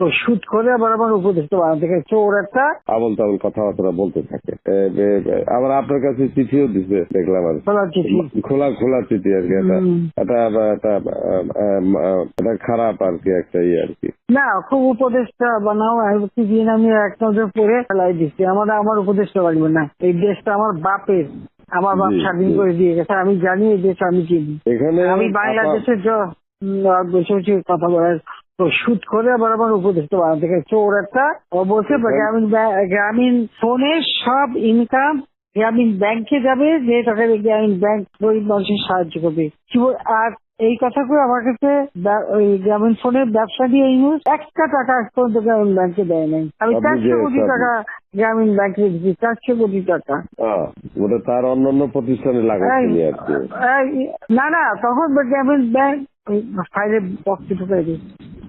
তো শুট করে আবার আমার উপদেষ্টা বানাতে গেছে। চোর একটা আবল তাবল কথাবার্তা বলতে থাকে। আবার আপনার কাছে চিঠিও দিছে দেখলাম আর। খোলা খোলা চিঠি আর কি এটা খারাপ আর কি একটা ইয়ে আর কি। না খুব উপদেষ্টা বানাও দিন আমি এক নজর পরে ফেলাই দিচ্ছি। আমার আমার উপদেষ্টা লাগবে না। এই দেশটা আমার বাপের আমার বাপ স্বাধীন করে দিয়ে গেছে। আমি জানি এই দেশ আমি চিনি। এখানে আমি বাংলাদেশের কথা বলার তো শুট করে আবার আমার উপদেষ্টা বানাতে গেছে। চোর একটা ও বলছে গ্রামীণ গ্রামীণ ফোনে সব ইনকাম গ্রামীণ ব্যাংকে যাবে যে টাকা গ্রামীণ ব্যাংক গরিব মানুষের সাহায্য করবে। আর এই কথা করে আমার কাছে ওই গ্রামীণ ফোনের ব্যবসা দিয়ে ইউজ একটা টাকা আজ পর্যন্ত গ্রামীণ ব্যাংকে দেয় নাই। আমি চারশো কোটি টাকা গ্রামীণ ব্যাংকে দিচ্ছি চারশো কোটি টাকা। ওটা তার অন্যান্য প্রতিষ্ঠানে এই- না না তখন গ্রামীণ ব্যাংক ফাইলে বক্স ঢুকাই দিই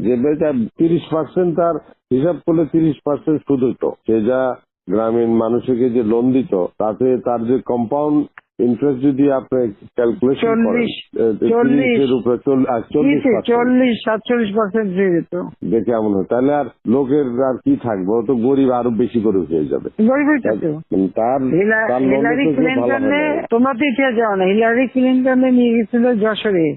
যে বেটা তিরিশ পার্সেন্ট তার হিসাব করলে তিরিশ পার্সেন্ট সুদ হতো সে যা গ্রামীণ মানুষকে যে লোন দিত তাতে তার যে কম্পাউন্ড ইন্টারেস্ট যদি আপনি ক্যালকুলেশন করেন উপরে চল্লিশ সাতচল্লিশ পার্সেন্ট হয়ে যেত দেখে এমন হয়। তাহলে আর লোকের আর কি থাকবে? তো গরিব আরও বেশি করে হয়ে যাবে। তার হিলা- হিলারি তো ভালো ক্লিন্টনে তোমরা তো ইতিহাস যাও না হিলারি ক্লিন্টনে নিয়ে গেছিল যশোরে।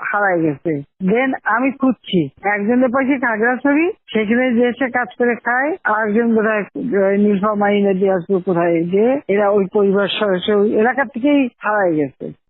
হারায় গেছে। দেন আমি খুঁজছি। একজনের পাশে ছবি সেখানে যে এসে কাজ করে খায়, আরেকজন বোধহয় নীলফা মাইনে দিয়ে আসবে কোথায় যে, এরা ওই পরিবার ওই এলাকা থেকেই হারায় গেছে।